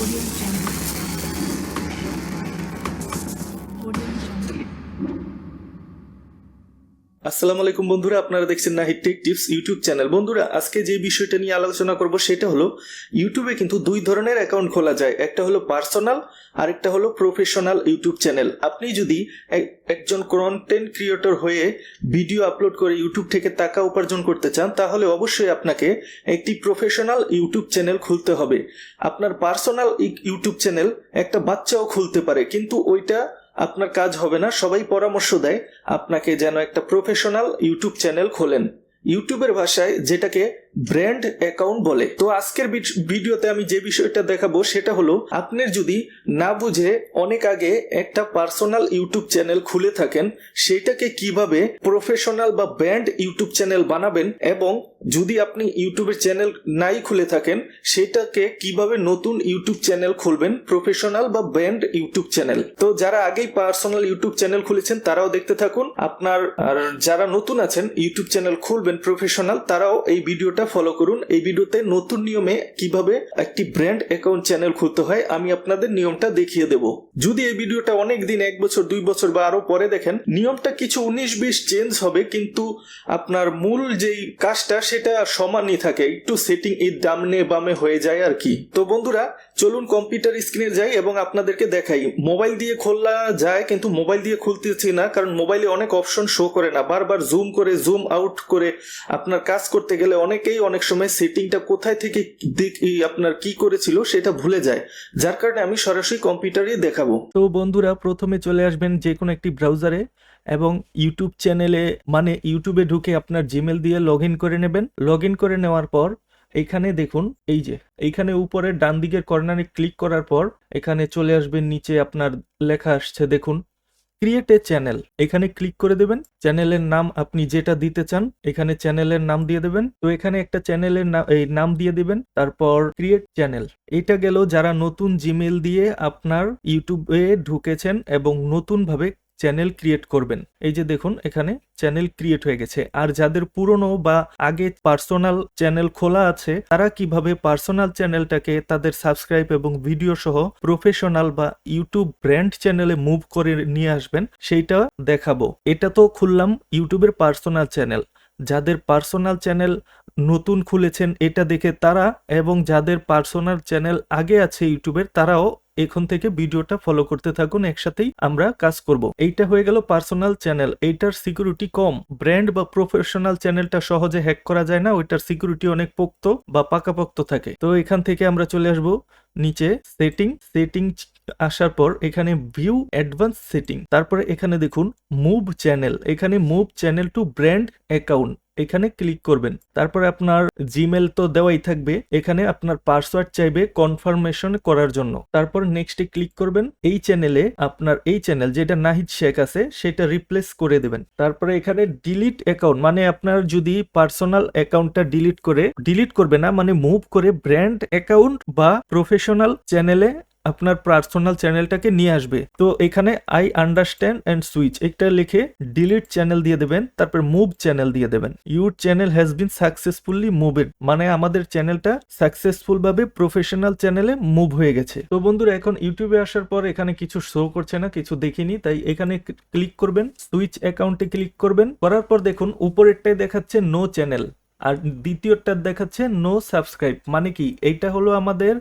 Audio Jungle. আসসালামু আলাইকুম বন্ধুরা, আপনারা দেখছেন Nahid tech tips YouTube channel. বন্ধুরা, আজকে যে বিষয়টা নিয়ে আলোচনা করব সেটা হলো ইউটিউবে কিন্তু দুই ধরনের অ্যাকাউন্ট খোলা যায়। একটা হলো পার্সোনাল আরেকটা হলো প্রফেশনাল ইউটিউব চ্যানেল আপনি যদি এক- একজন কন্টেন্ট ক্রিয়েটর হয়ে ভিডিও আপলোড করে ইউটিউব থেকে টাকা উপার্জন করতে চান, তাহলে অবশ্যই আপনাকে একটি প্রফেশনাল ইউটিউব চ্যানেল খুলতে হবে। আপনার পার্সোনাল ইউটিউব চ্যানেল একটা বাচ্চাও খুলতে পারে, কিন্তু ওইটা আপনার কাজ হবে না, সবাই পরামর্শ দেয় আপনাকে যেন একটা প্রফেশনাল ইউটিউব চ্যানেল খোলেন। ইউটিউবের ভাষায় যেটাকে ব্র্যান্ড অ্যাকাউন্ট বলে। তো আজকের ভিডিওতে আমি যে বিষয়টা দেখাবো সেটা হলো আপনার যদি না বুঝে অনেক আগে একটা পার্সোনাল ইউটিউব চ্যানেল খুলে থাকেন, সেটাকে কীভাবে প্রফেশনাল বা ব্র্যান্ড ইউটিউব চ্যানেল বানাবেন এবং যদি আপনি ইউটিউবের চ্যানেল নাই খুলে থাকেন, সেটাকে কীভাবে নতুন ইউটিউব চ্যানেল খুলবেন, প্রফেশনাল বা ব্র্যান্ড ইউটিউব চ্যানেল? তো যারা আগেই পার্সোনাল ইউটিউব চ্যানেল খুলেছেন, তারাও দেখতে থাকুন। আপনার, আর যারা নতুন আছেন, ইউটিউব চ্যানেল খুলবেন প্রফেশনাল, তারাও এই ভিডিওটা ফলো করুন। এই ভিডিওতে নতুন নিয়মে কীভাবে একটি ব্র্যান্ড অ্যাকাউন্ট চ্যানেল খুলতে হয়, আমি আপনাদের নিয়মটা দেখিয়ে দেব। যদি এই ভিডিওটা অনেক দিন, এক বছর, দুই বছর বা আরও পরে দেখেন, নিয়মটা কিছু উনিশ বিশ চেঞ্জ হবে, কিন্তু আপনার মূল যেই কাজটা, সেটা সমানই থাকে। একটু সেটিং এই ডামনে বামে হয়ে যায় আর কি। তো বন্ধুরা চলুন কম্পিউটার স্ক্রিনে যাই এবং আপনাদেরকে দেখাই। মোবাইল দিয়ে খোলা যায় কিন্তু মোবাইল দিয়ে খুলতেছি না, কারণ মোবাইলে অনেক অপশন শো করে না। বারবার জুম করে জুম আউট করে আপনার কাজ করতে গেলে অনেকেই অনেক সময় সেটিংটা কোথায় থেকে আপনার কি করেছিল সেটা ভুলে যায়। যার কারণে আমি সরাসরি কম্পিউটারে দেখাবো। তো বন্ধুরা, প্রথমে চলে আসবেন যে কোনো একটি ব্রাউজারে এবং ইউটিউব চ্যানেলে মানে ইউটিউবে ঢুকে আপনার জিমেল দিয়ে লগ করে নেবেন। লগ করে নেওয়ার পর এইখানে দেখুন, এই যে, এইখানে উপরে ডান দিকের কর্নারে ক্লিক করার পর এখানে চলে আসবেন নিচে আপনার লেখা আসছে, দেখুন ক্রিয়েট এ চ্যানেল এখানে ক্লিক করে দেবেন চ্যানেলের নাম আপনি যেটা দিতে চান, এখানে চ্যানেলের নাম দিয়ে দেবেন। তো এখানে একটা চ্যানেলের এই নাম দিয়ে দেবেন, তারপর ক্রিয়েট চ্যানেল এটা গেল যারা নতুন জিমেল দিয়ে আপনার ইউটিউবে ঢুকেছেন এবং নতুনভাবে চ্যানেল ক্রিয়েট করবেন। এই যে দেখুন, এখানে চ্যানেল ক্রিয়েট হয়ে গেছে। আর যাদের পুরনো বা আগে পার্সোনাল চ্যানেল খোলা আছে, তারা কীভাবে পার্সোনাল চ্যানেলটাকে তাদের সাবস্ক্রাইব এবং ভিডিও সহ প্রফেশনাল বা ইউটিউব ব্র্যান্ড চ্যানেলে মুভ করে নিয়ে আসবেন, সেইটা দেখাবো। এটা তো খুললাম ইউটিউবের পার্সোনাল চ্যানেল যাদের পার্সোনাল চ্যানেল নতুন খুলেছেন, এটা দেখে তারা এবং যাদের পার্সোনাল চ্যানেল আগে আছে ইউটিউবের তারাও এখন থেকে ভিডিওটা ফলো করতে থাকুন, একসাথেই আমরা কাজ করব। এইটা হয়ে গেল পার্সোনাল চ্যানেল এইটার সিকিউরিটি কম। ব্র্যান্ড বা প্রফেশনাল চ্যানেলটা সহজে হ্যাক করা যায় না, ওইটার সিকিউরিটি অনেক পোক্ত বা পাকাপোক্ত থাকে। তো এখান থেকে আমরা চলে আসব নিচে সেটিং সেটিং আসার পর এখানে ভিউ অ্যাডভান্স সেটিং তারপরে এখানে দেখুন মুভ চ্যানেল এখানে move channel to brand account এখানে ক্লিক করবেন। তারপরে আপনার জিমেল তো দেওয়াই থাকবে। এখানে আপনার পাসওয়ার্ড চাইবে কনফার্মেশন করার জন্য। তারপর নেক্সটে ক্লিক করবেন। এই চ্যানেলে আপনার এই চ্যানেল যেটা নাহিদ শেখ আছে, সেটা রিপ্লেস করে দেবেন। তারপরে এখানে ডিলিট অ্যাকাউন্ট মানে আপনার যদি পার্সোনাল অ্যাকাউন্টটা ডিলিট করে ডিলিট করবে না মানে মুভ করে ব্র্যান্ড অ্যাকাউন্ট বা প্রফেশনাল চ্যানেলে আপনার পার্সোনাল চ্যানেলটাকে নিয়ে আসবে। তো এখানে আই আন্ডারস্ট্যান্ড অ্যান্ড সুইচ একটা লিখে ডিলিট চ্যানেল দিয়ে দেবেন, তারপর মুভ চ্যানেল দিয়ে দেবেন। Your channel has been successfully moved মানে আমাদের চ্যানেলটা সাকসেসফুল ভাবে প্রফেশনাল চ্যানেলে মুভ হয়ে গেছে। তো বন্ধুরা, এখন ইউটিউবে আসার পর এখানে কিছু শো করছে না, কিছু দেখিনি, তাই এখানে ক্লিক করবেন সুইচ অ্যাকাউন্টে ক্লিক করবেন, করার পর দেখুন, উপরেরটাই দেখাচ্ছে নো চ্যানেল আর দ্বিতীয়টা দেখাচ্ছে নো সাবস্ক্রাইব মানে কি? এইটা হলো আমাদের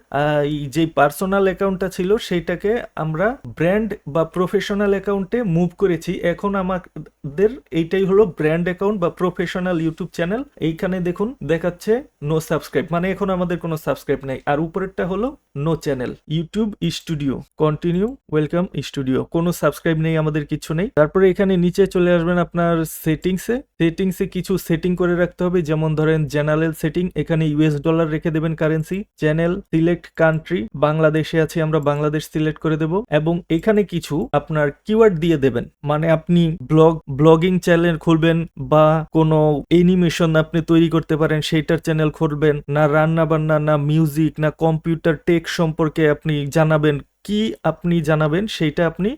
যে পার্সোনাল অ্যাকাউন্টটা ছিল, সেইটাকে আমরা ব্র্যান্ড বা প্রফেশনাল অ্যাকাউন্টে মুভ করেছি। এখন আমাদের এইটাই হলো ব্র্যান্ড অ্যাকাউন্ট বা প্রফেশনাল ইউটিউব চ্যানেল এইখানে দেখুন, দেখাচ্ছে নো সাবস্ক্রাইব মানে এখন আমাদের কোনো সাবস্ক্রাইব নেই। আর উপরেরটা হলো no channel YouTube studio continue welcome studio কোনো সাবস্ক্রাইব নেই, আমাদের কিছু নেই। তারপরে এখানে নিচে চলে আসবেন আপনার সেটিংসে সেটিংসে কিছু সেটিং করে রাখতে হবে, যেমন ধরেন জেনারেল সেটিং এখানে ইউএস ডলার রেখে দেবেন কারেন্সি চ্যানেল সিলেক্ট কান্ট্রি বাংলাদেশে আছি আমরা, বাংলাদেশ সিলেক্ট করে দেব, এবং এখানে কিছু আপনার কিওয়ার্ড দিয়ে দেবেন। মানে আপনি ব্লগ ব্লগিং চ্যানেল খুলবেন বা কোনো এনিমেশন আপনি তৈরি করতে পারেন, সেইটার চ্যানেল খুলবেন, না রান্না বান্না না মিউজিক না কম্পিউটার টেক সম্পর্কে আপনি জানাবেন কি আপনি জানাবেন সেইটা আপনি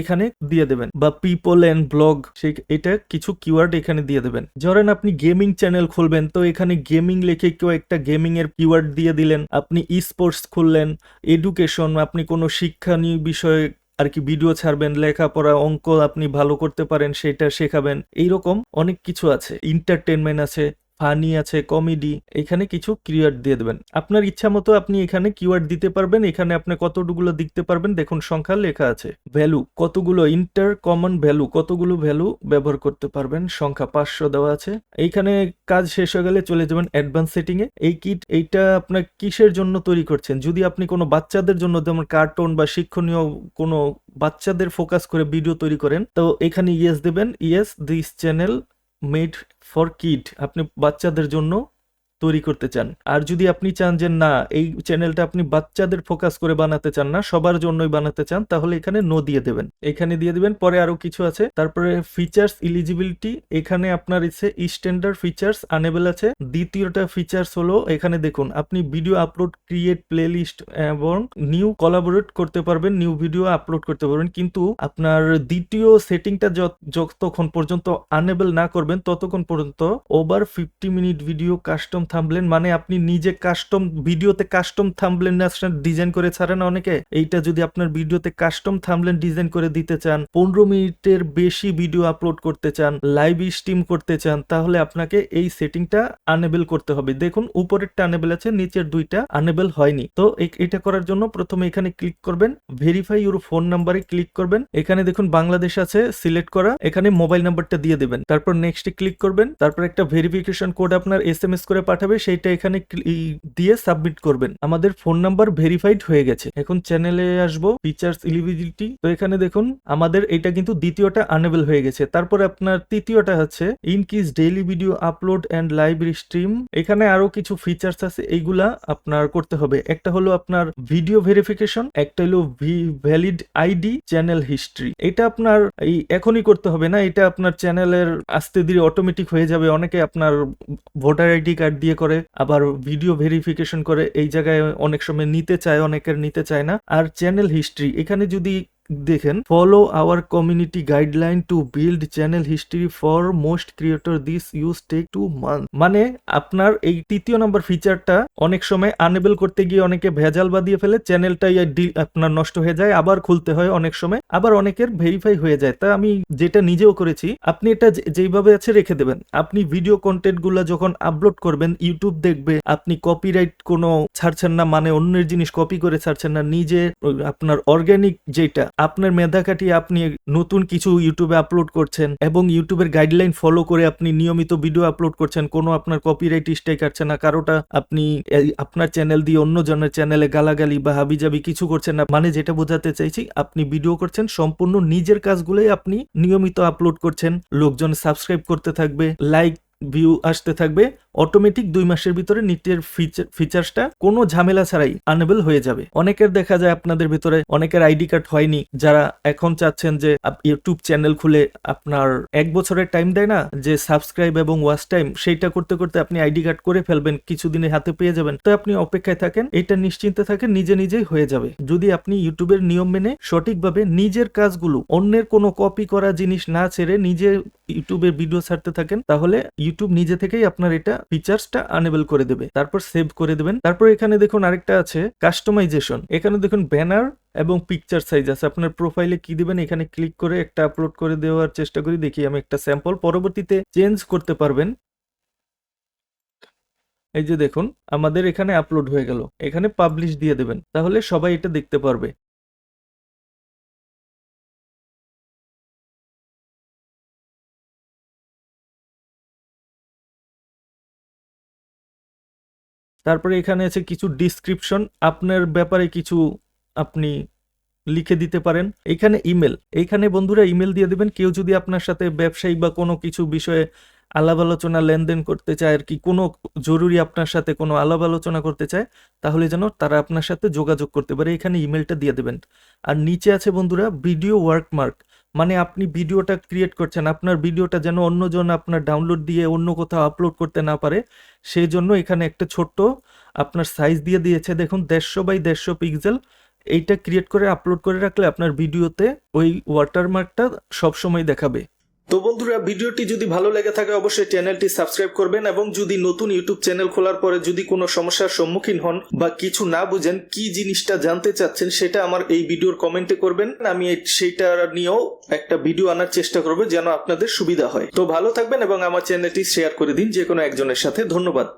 এখানে দিয়ে দেবেন। বা পিপল অ্যান্ড ব্লগ সেই এটা কিছু কিওয়ার্ড এখানে দিয়ে দেবেন। ধরেন আপনি গেমিং চ্যানেল খুলবেন, তো এখানে গেমিং লিখে কেউ একটা গেমিং এর কিওয়ার্ড দিয়ে দিলেন, আপনি ই স্পোর্টস খুললেন এডুকেশন আপনি কোনো শিক্ষণীয় বিষয়ে আর কি ভিডিও ছাড়বেন, লেখাপড়া, অঙ্ক আপনি ভালো করতে পারেন, সেটা শেখাবেন, এইরকম অনেক কিছু আছে। এন্টারটেনমেন্ট আছে ফানি আছে, কমেডি, এখানে কিছু কিওয়ার্ড দিয়ে দেবেন। আপনার ইচ্ছা মতো আপনি এখানে কিওয়ার্ড দিতে পারবেন, এখানে আপনি কতগুলো দিতে পারবেন, দেখুন সংখ্যা লেখা আছে। ভ্যালু, কতগুলো ইন্টার কমন ভ্যালু, কতগুলো ভ্যালু ব্যবহার করতে পারবেন, সংখ্যা পাঁচশো দেওয়া আছে। এইখানে কাজ শেষ হয়ে গেলে চলে যাবেন অ্যাডভান্স সেটিং এ এই কিট এইটা আপনার কিসের জন্য তৈরি করছেন? যদি আপনি কোনো বাচ্চাদের জন্য, যেমন কার্টুন বা শিক্ষণীয় কোনো বাচ্চাদের ফোকাস করে ভিডিও তৈরি করেন, তো এখানে ইয়েস দেবেন yes this channel made for kid আপনি বাচ্চাদের জন্য তৈরি করতে চান। আর যদি আপনি চান যে না, এই চ্যানেলটা আপনি বাচ্চাদের ফোকাস করে বানাতে চান না, সবার জন্যই বানাতে চান, তাহলে এখানে নো দিয়ে দেবেন। এখানে দিয়ে দেবেন, পরে আরও কিছু আছে। তারপরে ফিচার্স ইলিজিবিলিটি এখানে আপনার ইচ্ছে স্ট্যান্ডার্ড ফিচার্স আনেবেল আছে। দ্বিতীয়টা ফিচার্স হলো, এখানে দেখুন, আপনি ভিডিও আপলোড ক্রিয়েট প্লেলিস্ট এবং নিউ কলাবোরেট করতে পারবেন নিউ ভিডিও আপলোড করতে পারবেন। কিন্তু আপনার দ্বিতীয় সেটিংটা যতক্ষণ পর্যন্ত আনেবল না করবেন, ততক্ষণ পর্যন্ত over fifty minute video custom thumbnail মানে আপনি নিজে কাস্টম ভিডিওতে কাস্টম থাম্বলেন ডিজাইন করে ছাড়েন অনেকে। এইটা যদি আপনার ভিডিওতে কাস্টম থাম্বলেন ডিজাইন করে দিতে চান, পনেরো মিনিটের বেশি ভিডিও আপলোড করতে চান লাইভ স্ট্রিম করতে চান, তাহলে আপনাকে এই সেটিংটা আনেবেল করতে হবে। দেখুন, উপরেরটা আনেবল আছে, নিচের দুইটা আনেবেল হয়নি। তো এটা করার জন্য প্রথমে এখানে ক্লিক করবেন ভেরিফাই ইউর ফোন নাম্বারে ক্লিক করবেন। এখানে দেখুন, বাংলাদেশ আছে সিলেক্ট করা। এখানে মোবাইল নাম্বারটা দিয়ে দেবেন। তারপর নেক্সটে ক্লিক করবেন। তারপর একটা ভেরিফিকেশন কোড আপনার এস এম এস করে পাঠাবে সেইটা এখানে দিয়ে সাবমিট করবেন। আমাদের ফোন নাম্বার ভেরিফাইড হয়ে গেছে। এখন চ্যানেলে আসব ফিচার্স ইলিজিবিলিটি তো এখানে দেখুন, আমাদের এটা কিন্তু দ্বিতীয়টা আনেবল হয়ে গেছে। তারপরে আপনার তৃতীয়টা হচ্ছে ইনকিস daily video upload and live stream এখানে আরও কিছু ফিচার্স আছে, এইগুলা আপনার করতে হবে। একটা হলো আপনার ভিডিও ভেরিফিকেশন একটা হলো ভ্যালিড আইডি চ্যানেল হিস্ট্রি এটা আপনার এই এখনই করতে হবে না, এটা আপনার চ্যানেলের আস্তে ধীরে অটোমেটিক হয়ে যাবে। অনেকে আপনার ভোটার আইডি কার্ড দিয়ে করে, আবার ভিডিও ভেরিফিকেশন করে, এই জায়গায় অনেক সময় নিতে চায়, অনেকের নিতে চায় না। আর চ্যানেল হিস্ট্রি এখানে যদি দেখেন follow our community guideline to build channel history for most creator this use take to month মানে আপনার এই তৃতীয় নম্বর ফিচারটা অনেক সময় আনেবল করতে গিয়ে অনেকে ভেজাল বাদিয়ে ফেলে চ্যানেলটাই আপনার নষ্ট হয়ে যায়, আবার খুলতে হয় অনেক সময়, আবার অনেকের ভেরিফাই হয়ে যায়। তা আমি যেটা নিজেও করেছি, আপনি এটা যেইভাবে আছে রেখে দেবেন। আপনি ভিডিও কন্টেন্টগুলা যখন আপলোড করবেন ইউটিউব দেখবে, আপনি কপিরাইট কোনো ছাড়ছেন না মানে অন্যের জিনিস কপি করে ছাড়ছেন না নিজে আপনার অর্গানিক যেটা আপনার মেধা খাটিয়ে আপনি নতুন কিছু ইউটিউবে আপলোড করছেন এবং ইউটিউবের গাইডলাইন ফলো করে আপনি নিয়মিত ভিডিও আপলোড করছেন, কোনো আপনার কপিরাইট স্ট্রাইক আসছে না, কারোটা আপনি আপনার চ্যানেল দিয়ে অন্য জনের চ্যানেলে গালাগালি বা হাবিজাবি কিছু করছেন না মানে যেটা বোঝাতে চাইছি, আপনি ভিডিও করছেন, সম্পূর্ণ নিজের কাজগুলোই আপনি নিয়মিত আপলোড করছেন, লোকজন সাবস্ক্রাইব করতে থাকবে লাইক ভিউ আসতে থাকবে অটোমেটিক দুই মাসের ভিতরে নিটের ফিচার্সটা কোনো ঝামেলা ছাড়াই আনেবল হয়ে যাবে। অনেকের দেখা যায় আপনাদের ভিতরে অনেকের আইডি কার্ড হয়নি, যারা এখন চাচ্ছেন যে ইউটিউব চ্যানেল খুলে আপনার এক বছরের টাইম দেয় না, যে সাবস্ক্রাইব এবং ওয়াচ টাইম সেইটা করতে করতে আপনি আইডি কার্ড করে ফেলবেন কিছুদিনে হাতে পেয়ে যাবেন। তো আপনি অপেক্ষায় থাকেন, এটা নিশ্চিন্তে থাকেন, নিজে নিজেই হয়ে যাবে। যদি আপনি ইউটিউবের নিয়ম মেনে সঠিকভাবে নিজের কাজগুলো অন্যের কোনো কপি করা জিনিস না ছেড়ে নিজে ইউটিউবে ভিডিও ছাড়তে থাকেন, তাহলে ইউটিউব নিজে থেকেই আপনার এটা ফিচার্সটা আনেবল করে দেবে। তারপর সেভ করে দেবেন। তারপর এখানে দেখুন আরেকটা আছে কাস্টমাইজেশন এখানে দেখুন ব্যানার এবং পিকচার সাইজ আছে। আপনার প্রোফাইলে কি দিবেন, এখানে ক্লিক করে একটা আপলোড করে দেওয়ার চেষ্টা করি। দেখি আমি একটা স্যাম্পল পরবর্তীতে চেঞ্জ করতে পারবেন। এই যে দেখুন, আমাদের এখানে আপলোড হয়ে গেল। এখানে পাবলিশ দিয়ে দেবেন। তাহলে সবাই এটা দেখতে পারবে। তারপরে এখানে আছে কিছু ডিসক্রিপশন আপনার ব্যাপারে কিছু আপনি লিখে দিতে পারেন। এখানে ইমেল এইখানে বন্ধুরা ইমেল দিয়ে দেবেন, কেউ যদি আপনার সাথে ব্যবসায়িক বা কোনো কিছু বিষয়ে আলাপ আলোচনা লেনদেন করতে চায় আর কি, কোনো জরুরি আপনার সাথে কোনো আলাপ আলোচনা করতে চায়, তাহলে যেন তারা আপনার সাথে যোগাযোগ করতে পারে। এখানে ইমেলটা দিয়ে দেবেন। আর নিচে আছে বন্ধুরা ভিডিও ওয়ার্কমার্ক মানে আপনি ভিডিওটা ক্রিয়েট করছেন, আপনার ভিডিওটা যেন অন্যজন আপনার ডাউনলোড দিয়ে অন্য কোথাও আপলোড করতে না পারে, সেই জন্য এখানে একটা ছোট্ট আপনার সাইজ দিয়ে দিয়েছে, দেখুন দেড়শো বাই দেড়শো পিক্সেল এইটা ক্রিয়েট করে আপলোড করে রাখলে আপনার ভিডিওতে ওই ওয়াটারমার্কটা সবসময় দেখাবে। তো বন্ধুরা, ভিডিওটি যদি ভালো লেগে থাকে, অবশ্যই চ্যানেলটি সাবস্ক্রাইব করবেন এবং যদি নতুন ইউটিউব চ্যানেল খোলার পরে যদি কোনো সমস্যার সম্মুখীন হন বা কিছু না বুঝেন কি জিনিসটা জানতে চাচ্ছেন, সেটা আমার এই ভিডিওর কমেন্টে করবেন। আমি সেইটা নিয়েও একটা ভিডিও আনার চেষ্টা করব যেন আপনাদের সুবিধা হয়। তো ভালো থাকবেন এবং আমার চ্যানেলটি শেয়ার করে দিন যে কোনো একজনের সাথে। ধন্যবাদ।